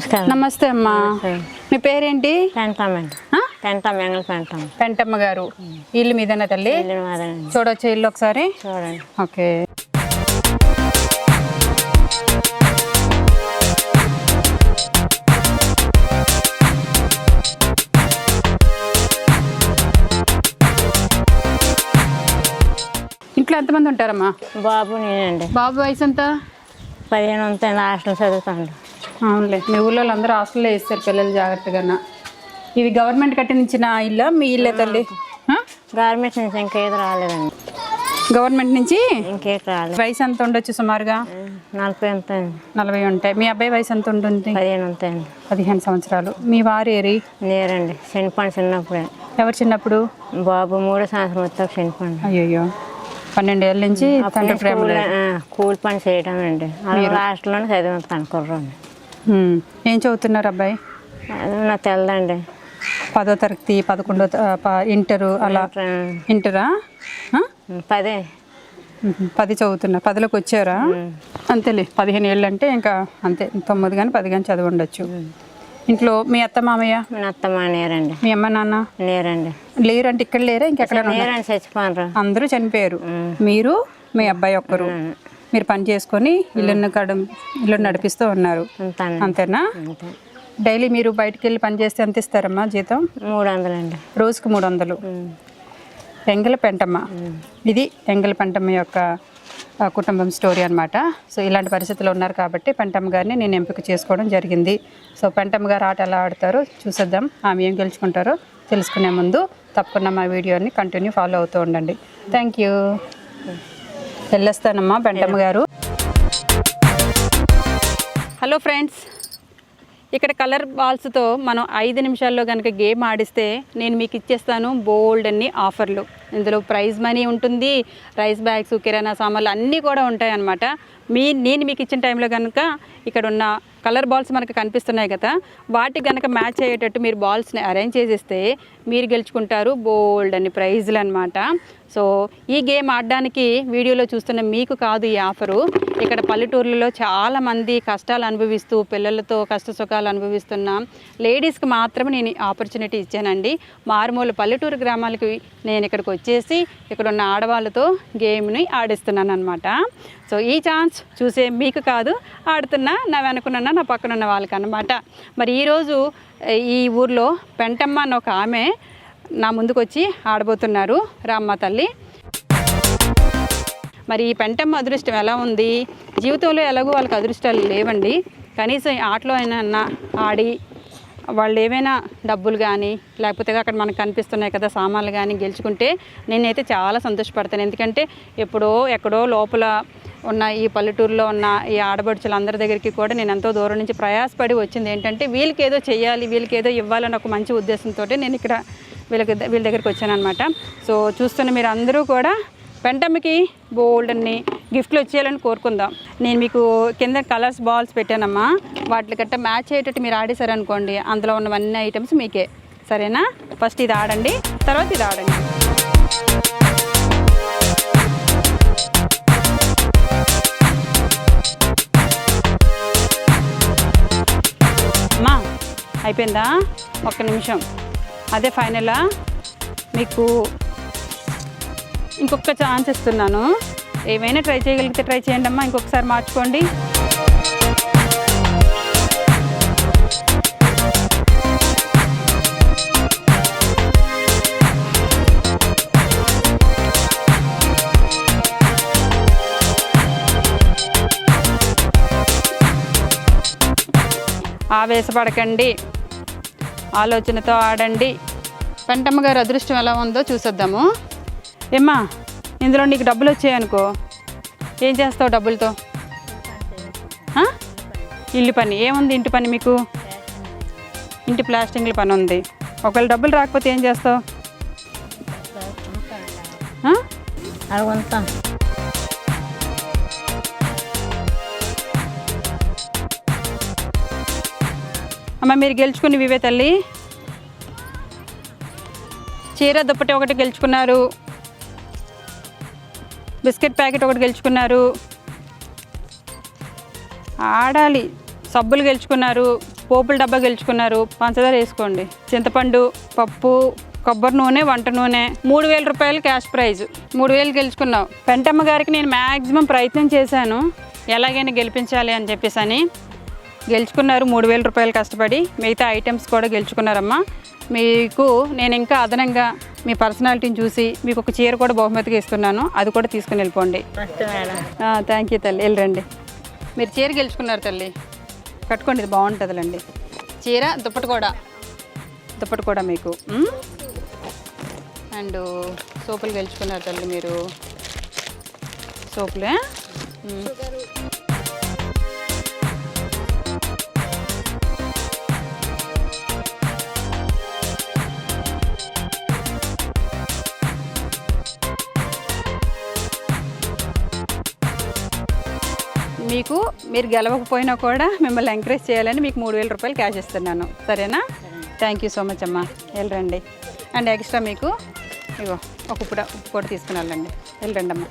నమస్కారం. నమస్తే అమ్మా. మీ పేరేంటి? పెంటమ్మ గారు. ఇల్లు మీదనా తల్లి? చూడొచ్చు ఇల్లు ఒకసారి? చూడండి. ఓకే. ఇంట్లో ఎంతమంది ఉంటారమ్మా? బాబు నేనండి. బాబు వయసు ఎంత? పదిహేను ఉంటాను హాస్టల్ చదువుతాండి. అవునులే. మీ ఊళ్ళో అందరూ హాస్టల్లో వేస్తారు పిల్లలు జాగ్రత్తగా ఇది గవర్నమెంట్ కట్టించిన ఇల్లా? మీ ఇల్లే తల్లి? గవర్నమెంట్ నుంచి ఇంకేది రాలేదండి. గవర్నమెంట్ నుంచి? ఇంకేటి రాలేదు. వయసు ఎంత ఉండొచ్చు సుమారుగా? నలభై ఉంటాయండి నలభై ఉంటాయి. మీ అబ్బాయి వయసు ఎంత ఉంటుంది? పదిహేను ఉంటాయండి పదిహేను సంవత్సరాలు. మీ వారు ఏరి? నేరండి శనిపండు చిన్నప్పుడే. ఎవరు చిన్నప్పుడు? బాబు మూడో సంవత్సరం వచ్చాక శనిపండు. అయ్యో పన్నెండేళ్ళ నుంచి తండ్రి ప్రేమ కూలి. కూలి పని చేయడం అండి హాస్టల్లోనే చదివిస్తాను హ్మ్. ఏం చదువుతున్నారు అబ్బాయి? నాకు తెలదండి. పదో తరగతి పదకొండో ఇంటరు అలా. ఇంటరా? పదే. పది చదువుతున్నా. పదిలోకి వచ్చారా? అంతేలే. పదిహేను ఏళ్ళు అంటే ఇంకా అంతే. తొమ్మిది కానీ పది కానీ చదివి ఉండొచ్చు. ఇంట్లో మీ అత్త మామయ్య? అత్తమ్మ నేరండి మీ అమ్మ నాన్న? నేరండి లేరు అంటే ఇక్కడ లేరా? ఇంకెక్కడ చచ్చిపోనరు అందరూ చనిపోయారు. మీరు మీ అబ్బాయి ఒక్కరు. మీరు పని చేసుకొని ఇల్లును కడం ఇల్లు నడిపిస్తూ ఉన్నారు. అంతేనా? అంతే. డైలీ మీరు బయటికి వెళ్ళి పని చేస్తే ఎంత ఇస్తారమ్మా జీతం? మూడు వందలండి రోజుకు మూడు వందలు ఎంగల పెంటమ్మ. ఇది ఎంగల పెంటమ్మ యొక్క కుటుంబం స్టోరీ అన్నమాట. సో ఇలాంటి పరిస్థితులు ఉన్నారు కాబట్టి పెంటమ్మ గారిని నేను ఎంపిక చేసుకోవడం జరిగింది. సో పెంటమ్మ గారు ఆట ఎలా ఆడతారో చూసేద్దాం. ఆమె ఏం గెలుచుకుంటారో తెలుసుకునే ముందు తప్పకుండా మా వీడియోని కంటిన్యూ ఫాలో అవుతూ ఉండండి. Thank you. వెళ్ళొస్తానమ్మా Pentamma garu. Hello friends ఇక్కడ కలర్ బాల్స్తో మనం ఐదు నిమిషాల్లో కనుక గేమ్ ఆడిస్తే నేను మీకు ఇచ్చేస్తాను బోల్డ్ అన్ని ఆఫర్లు. ఇందులో ప్రైజ్ మనీ ఉంటుంది రైస్ బ్యాగ్స్ కిరాణా సామాన్లు అన్నీ కూడా ఉంటాయి అన్నమాట మీ నేను మీకు ఇచ్చిన టైంలో కనుక ఇక్కడ ఉన్న కలర్ బాల్స్ మనకు కనిపిస్తున్నాయి కదా వాటికి కనుక మ్యాచ్ అయ్యేటట్టు మీరు బాల్స్ని అరేంజ్ చేసేస్తే మీరు గెలుచుకుంటారు బోల్డ్ అని ప్రైజ్లు అనమాట సో ఈ గేమ్ ఆడడానికి వీడియోలో చూస్తున్న మీకు కాదు ఈ ఆఫరు. ఇక్కడ పల్లెటూర్లలో చాలామంది కష్టాలు అనుభవిస్తూ పిల్లలతో కష్ట సుఖాలు అనుభవిస్తున్న లేడీస్కి మాత్రమే నేను ఆపర్చునిటీ ఇచ్చానండి. మారుమూల పల్లెటూరు గ్రామాలకి నేను ఇక్కడికి వచ్చేసి ఇక్కడ ఉన్న ఆడవాళ్ళతో గేమ్ని ఆడిస్తున్నాను అనమాట సో ఈ ఛాన్స్ చూసే మీకు కాదు ఆడుతున్నా నా వెనుకున్న నా పక్కన ఉన్న వాళ్ళకి అనమాట మరి ఈరోజు ఈ ఊర్లో పెంటమ్మ అని ఒక ఆమె నా ముందుకు వచ్చి ఆడబోతున్నారు రామ్మ తల్లి. మరి ఈ పెంటమ్మ అదృష్టం ఎలా ఉంది? జీవితంలో ఎలాగో వాళ్ళకి అదృష్టాలు లేవండి. కనీసం ఆటలో అయినా ఆడి వాళ్ళు ఏమైనా డబ్బులు కానీ లేకపోతే అక్కడ మనకు కనిపిస్తున్నాయి కదా సామాన్లు కానీ గెలుచుకుంటే నేనైతే చాలా సంతోషపడతాను. ఎందుకంటే ఎప్పుడో ఎక్కడో లోపల ఉన్న ఈ పల్లెటూరులో ఉన్న ఈ ఆడబడుచులందరి దగ్గరికి కూడా నేను ఎంతో దూరం నుంచి ప్రయాసపడి వచ్చింది. ఏంటంటే వీళ్ళకి ఏదో చేయాలి వీళ్ళకి ఏదో ఇవ్వాలని ఒక మంచి ఉద్దేశంతో నేను ఇక్కడ వీళ్ళకి వీళ్ళ దగ్గరికి వచ్చాను అనమాట సో చూస్తున్న మీరు అందరూ కూడా పెంటమ్మకి బోల్డ్ అన్ని గిఫ్ట్లు వచ్చేయాలని కోరుకుందాం. నేను మీకు కింద కలర్స్ బాల్స్ పెట్టానమ్మా. వాటి గట్ట మ్యాచ్ అయ్యేటట్టు మీరు ఆడేశారనుకోండి అందులో ఉన్నవన్నీ ఐటమ్స్ మీకే. సరేనా? ఫస్ట్ ఇది ఆడండి తర్వాత ఇది ఆడండి. అమ్మా అయిపోయిందా? ఒక్క నిమిషం. అదే ఫైనలా మీకు ఇంకొక ఛాన్స్ ఇస్తున్నాను. ఏమైనా ట్రై చేయగలిగితే ట్రై చేయండి అమ్మా. ఇంకొకసారి మార్చుకోండి. ఆవేశపడకండి. ఆలోచనతో ఆడండి. పెంటమ్మ గారి అదృష్టం ఎలా ఉందో చూసేద్దాము. ఏమ్మా ఇందులో నీకు డబ్బులు వచ్చాయనుకో ఏం చేస్తావు డబ్బులతో? ఇల్లు పని. ఏముంది ఇంటి పని మీకు? ఇంటి ప్లాస్టింగ్ల పని ఉంది. ఒకవేళ డబ్బులు రాకపోతే ఏం చేస్తావు? అమ్మ మీరు గెలుచుకుని ఇవే తల్లి. చీర దుప్పటి ఒకటి గెలుచుకున్నారు. బిస్కెట్ ప్యాకెట్ ఒకటి గెలుచుకున్నారు. ఆడాలి. సబ్బులు గెలుచుకున్నారు. పోపుల డబ్బా గెలుచుకున్నారు. పంచదార వేసుకోండి. చింతపండు పప్పు కొబ్బరి నూనె వంట నూనె. మూడు వేల రూపాయలు క్యాష్ ప్రైజ్. మూడు వేలు గెలుచుకున్నావు పెంటమ్మ గారికి నేను మ్యాక్సిమం ప్రయత్నం చేశాను. ఎలాగైనా గెలిపించాలి అని చెప్పేసి అని గెలుచుకున్నారు. మూడు వేల రూపాయలు కష్టపడి మిగతా ఐటమ్స్ కూడా గెలుచుకున్నారమ్మా. మీకు నేను ఇంకా అదనంగా మీ పర్సనాలిటీని చూసి మీకు ఒక చీర కూడా బహుమతిగా ఇస్తున్నాను. అది కూడా తీసుకుని వెళ్ళిపోండి. థ్యాంక్ యూ తల్లి. వెళ్ళరండి మీరు చీర గెలుచుకున్నారు తల్లి. కట్టుకోండి ఇది బాగుంటుందిలేండి. చీర దుప్పటి కూడా. దుప్పటి కూడా మీకు? అండ్ సోపులు గెలుచుకున్నారు తల్లి మీరు. సోపులే? మీకు మీరు గెలవకపోయినా కూడా మిమ్మల్ని ఎంకరేజ్ చేయాలని మీకు మూడు వేల రూపాయలు క్యాష్ ఇస్తున్నాను. సరేనా? థ్యాంక్ యూ సో మచ్ అమ్మా. వెళ్ళరండి. అండ్ ఎక్స్ట్రా మీకు ఇగో ఒక ఇప్పుడు ఉప్పు కూడా తీసుకుని వెళ్ళండి. వెళ్ళరండి అమ్మా